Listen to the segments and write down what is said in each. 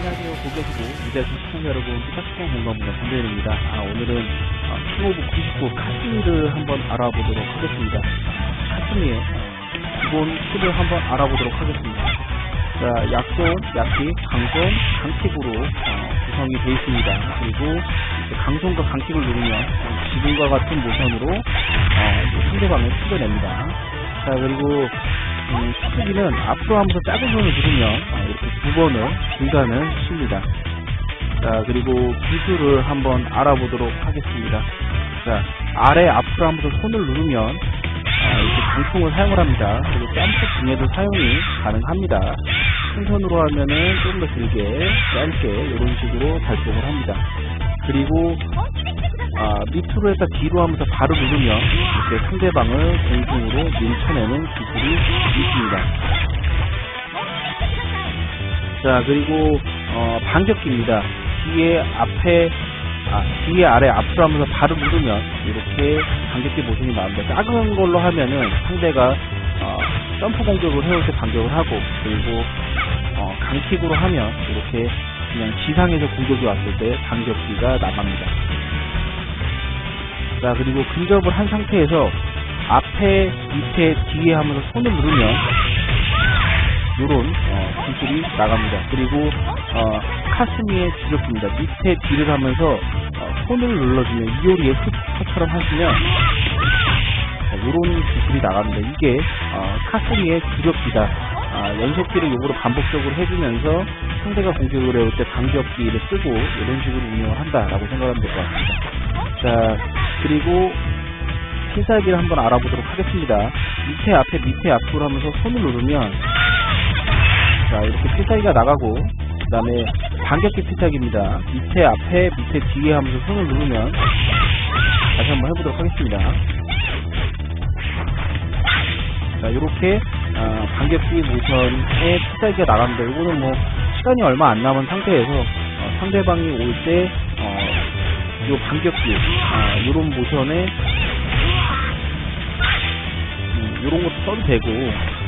시청자 여러분, 피카스콘 공감부가 전대현입니다. 아, 오늘은 어, 킹오브 99 카스미를 한번 알아보도록 하겠습니다. 카스미의 어, 기본 팁을 한번 알아보도록 하겠습니다. 자, 약손, 약킥, 강손, 강킥으로 어, 구성이 되어 있습니다. 그리고 강손과 강킥을 누르면 어, 지금과 같은 모션으로 어, 상대방을 죽여냅니다. 자, 그리고 음, 수수기는 앞으로 하면서 작은 손을 누르면 어, 이렇게 두 번을 중단을 씁니다. 자, 그리고 기술을 한번 알아보도록 하겠습니다. 자, 아래 앞으로 하면서 손을 누르면 아, 이렇게 강풍을 사용을 합니다. 그리고 점프 중에도 사용이 가능합니다. 큰 손으로 하면은 조금 더 길게, 짧게 이런 식으로 발동을 합니다. 그리고 아, 밑으로 해서 뒤로 하면서 바로 누르면 이렇게 상대방을 공중으로 밀쳐내는 기술이 있습니다. 자 그리고 어, 반격기입니다. 뒤에 앞에 아, 뒤에 아래 앞으로 하면서 바로 누르면 이렇게 반격기 모션이 나옵니다. 작은 걸로 하면은 상대가 어, 점프 공격을 해올 때 반격을 하고 그리고 어, 강킥으로 하면 이렇게 그냥 지상에서 공격이 왔을 때 반격기가 나갑니다. 자 그리고 근접을 한 상태에서 앞에 밑에 뒤에 하면서 손을 누르면 요런 어, 기술이 나갑니다. 그리고 어, 카스미의 주력입니다. 밑에 뒤를 하면서 어, 손을 눌러주면 이효리의 슈퍼처럼 하시면 어, 요런 기술이 나갑니다. 이게 어, 카스미의 주력기다. 아, 연속기를 요구로 반복적으로 해주면서 상대가 공격을 해올 때 반격기를 쓰고 이런 식으로 운영을 한다라고 생각하면 될 것 같습니다. 자 그리고 필살기를 한번 알아보도록 하겠습니다. 밑에 앞에 밑에 앞으로 하면서 손을 누르면 자 이렇게 필살기가 나가고 그 다음에 반격기 필살기입니다. 밑에 앞에 밑에 뒤에 하면서 손을 누르면 다시 한번 해보도록 하겠습니다. 자 이렇게 어, 반격기 모션의 필살기가 나갑니다. 이거는 뭐 시간이 얼마 안 남은 상태에서 어, 상대방이 올때 어, 요 반격기 아, 요런 모션에 음, 요런 것도 써도 되고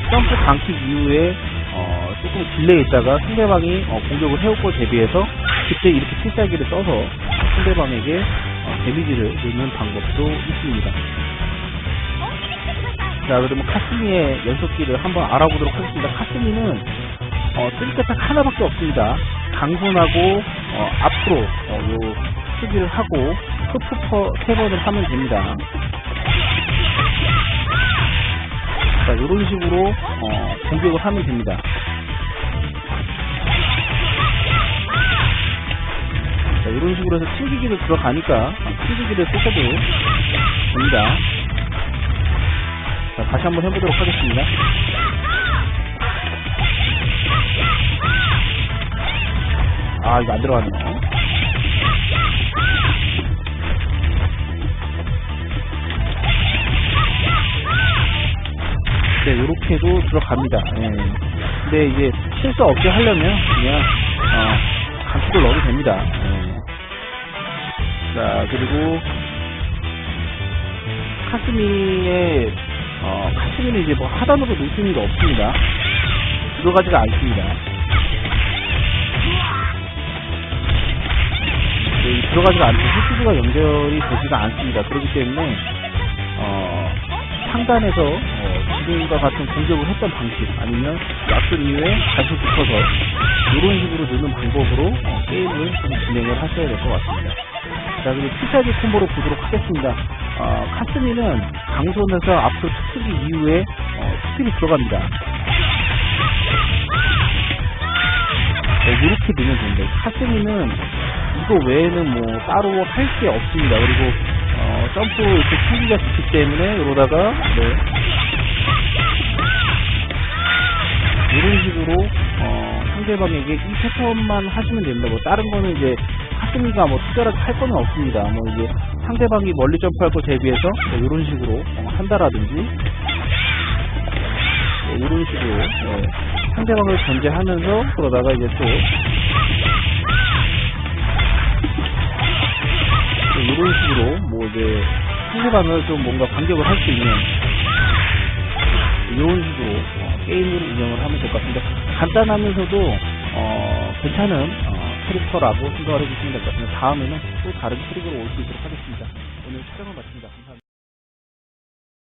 점프 강킥 이후에 어, 조금 딜레이 있다가 상대방이 어, 공격을 해올 걸 대비해서 그때 이렇게 필살기를 써서 상대방에게 어, 데미지를 넣는 방법도 있습니다. 자 그러면 카스미의 연속기를 한번 알아보도록 하겠습니다. 카스미는 어, 쓸게딱 하나밖에 없습니다. 강손하고 어, 앞으로 어, 요 수비를 하고 흡프퍼 세 번을 하면 됩니다. 자, 이런 식으로 어, 공격을 하면 됩니다. 자, 이런 식으로 해서 튕기기도 들어가니까 어, 튕기기를 쓰셔도 됩니다. 자, 다시 한번 해보도록 하겠습니다. 아, 이거 안 들어가네요. 네, 들어갑니다. 예. 근데 이제 실수 없게 하려면 그냥 어, 강축을 넣어도 됩니다. 예. 자, 그리고 카스미의 어, 카스미는 이제 뭐 하단으로 놓을 수는 없습니다. 들어가지가 않습니다. 네, 들어가지가 않고 흡수가 연결이 되지가 않습니다. 그렇기 때문에 어, 상단에서 어, 지금과 같은 공격을 했던 방식 아니면 약속 이후에 다시 붙어서 이런 식으로 넣는 방법으로 어, 게임을 좀 진행을 하셔야 될 것 같습니다. 자 그리고 필살기 콤보로 보도록 하겠습니다. 어, 카스미는 강손에서 앞으로 투투기 이후에 어, 스킬이 들어갑니다. 네, 이렇게 넣으면 되는데 카스미는 이거 외에는 뭐 따로 할 게 없습니다. 그리고 어, 점프 이렇게 튕기가 좋기 때문에 이러다가 네. 이런 식으로 어, 상대방에게 이 패턴만 하시면 됩니다. 뭐 다른 거는 이제 카스미가 뭐 특별하게 할 거는 없습니다. 뭐 이제 상대방이 멀리 점프할 거 대비해서 뭐 이런 식으로 어, 한다라든지 뭐 이런 식으로 네. 상대방을 견제하면서 그러다가 이제 또 이제 상대방을 좀 뭔가 반격을 할 수 있는 이런 식으로 어, 게임을 운영을 하면 될 것 같습니다. 간단하면서도 어, 괜찮은 어, 캐릭터라고 생각을 해주시면 될 것 같습니다. 다음에는 또 다른 트릭으로 올 수 있도록 하겠습니다. 오늘 촬영을 마칩니다. 감사합니다.